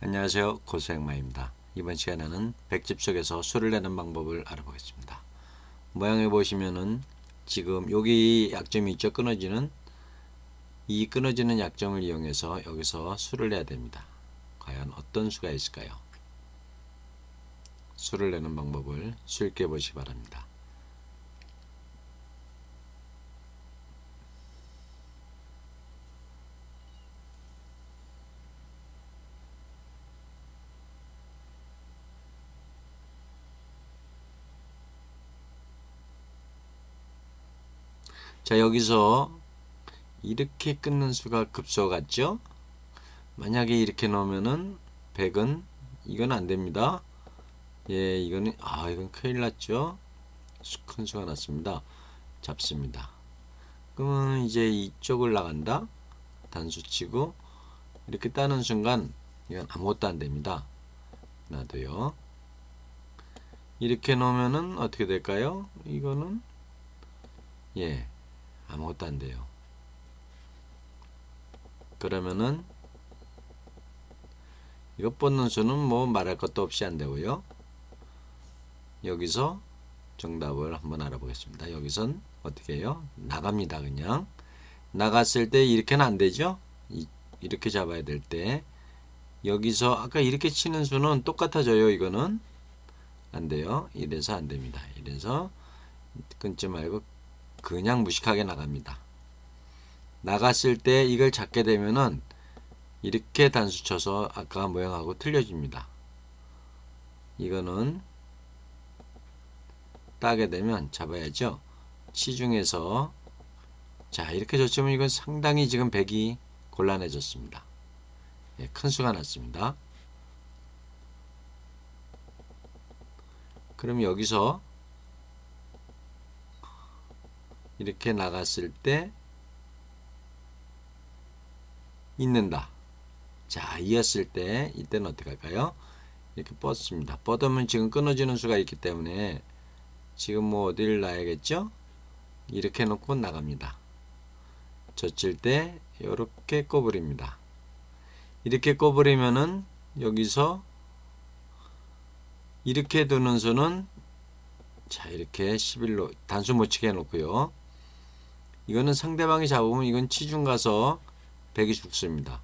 안녕하세요. 고수행마입니다. 이번 시간에는 백집 속에서 수를 내는 방법을 알아보겠습니다. 모양을 보시면은 지금 여기 약점이 있죠. 끊어지는 이 끊어지는 약점을 이용해서 여기서 수를 내야 됩니다. 과연 어떤 수가 있을까요? 수를 내는 방법을 쉽게 보시기 바랍니다. 자 여기서 이렇게 끊는 수가 급소 같죠? 만약에 이렇게 넣으면은 100은 이건 안 됩니다. 예, 이거는 아, 이건 큰일 났죠. 수- 큰 수가 났습니다. 잡습니다. 그러면 이제 이쪽을 나간다. 단수 치고 이렇게 따는 순간 이건 아무것도 안 됩니다. 놔둬요. 이렇게 놓으면은 어떻게 될까요? 이거는 예, 아무것도 안 돼요. 그러면은 이거 뽑는 수는 뭐 말할 것도 없이 안 되고요. 여기서 정답을 한번 알아보겠습니다. 여기선 어떻게 해요? 나갑니다. 그냥 나갔을 때 이렇게는 안 되죠. 이, 이렇게 잡아야 될 때 여기서 아까 이렇게 치는 수는 똑같아져요. 이거는 안 돼요. 이래서 안 됩니다. 이래서 끊지 말고 그냥 무식하게 나갑니다. 나갔을 때 이걸 잡게 되면은 이렇게 단수 쳐서 아까 모양하고 틀려집니다. 이거는 따게 되면 잡아야죠. 시중에서 자 이렇게 젖히면 이건 상당히 지금 백이 곤란해졌습니다. 예, 큰 수가 났습니다. 그럼 여기서 이렇게 나갔을 때 있는다. 자, 이었을 때 이때는 어떻게 할까요? 이렇게 뻗습니다. 뻗으면 지금 끊어지는 수가 있기 때문에 지금 뭐 어디를 놔야겠죠? 이렇게 놓고 나갑니다. 젖힐 때 이렇게 꺼버립니다. 이렇게 꺼버리면은 여기서 이렇게 두는 수는 자 이렇게 11로 단수 못 치게 해놓고요. 이거는 상대방이 잡으면 이건 치중 가서 백이 죽습니다.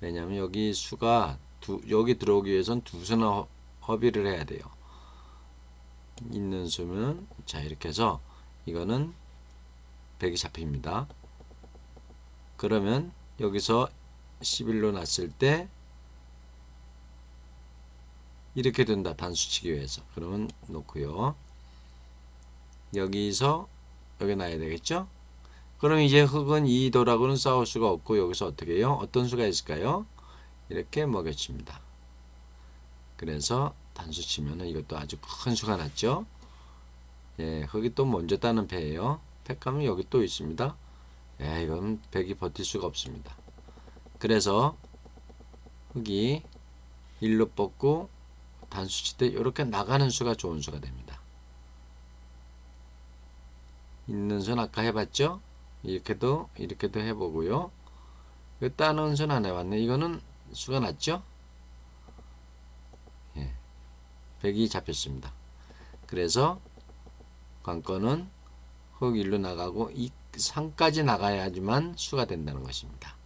왜냐하면 여기 수가 두, 여기 들어오기 위해선 두 수나 허- 허비를 해야 돼요. 있는 수면 자 이렇게 해서 이거는 백이 잡힙니다. 그러면 여기서 11로 났을 때 이렇게 된다 단수치기 위해서 그러면 놓고요. 여기서 여기 놔야 되겠죠? 그럼 이제 흙은 이 돌하고는 싸울 수가 없고 여기서 어떻게 해요? 어떤 수가 있을까요? 이렇게 먹여칩니다. 그래서 단수 치면은 이것도 아주 큰 수가 났죠. 예, 흙이 또 먼저 따는 패예요. 패감은 여기 또 있습니다. 예, 이건 백이 버틸 수가 없습니다. 그래서 흙이 일로 뻗고 단수 칠때 이렇게 나가는 수가 좋은 수가 됩니다. 있는 수는 아까 해봤죠? 이렇게도 이렇게도 해보고요. 이 따는 수는 안 해봤네. 이거는 수가 났죠? 예, 백이 잡혔습니다. 그래서 관건은 흙 일로 나가고 이 상까지 나가야지만 수가 된다는 것입니다.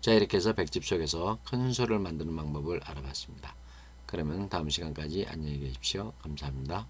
자 이렇게 해서 백집 속에서 큰 수를 만드는 방법을 알아봤습니다. 그러면 다음 시간까지 안녕히 계십시오. 감사합니다.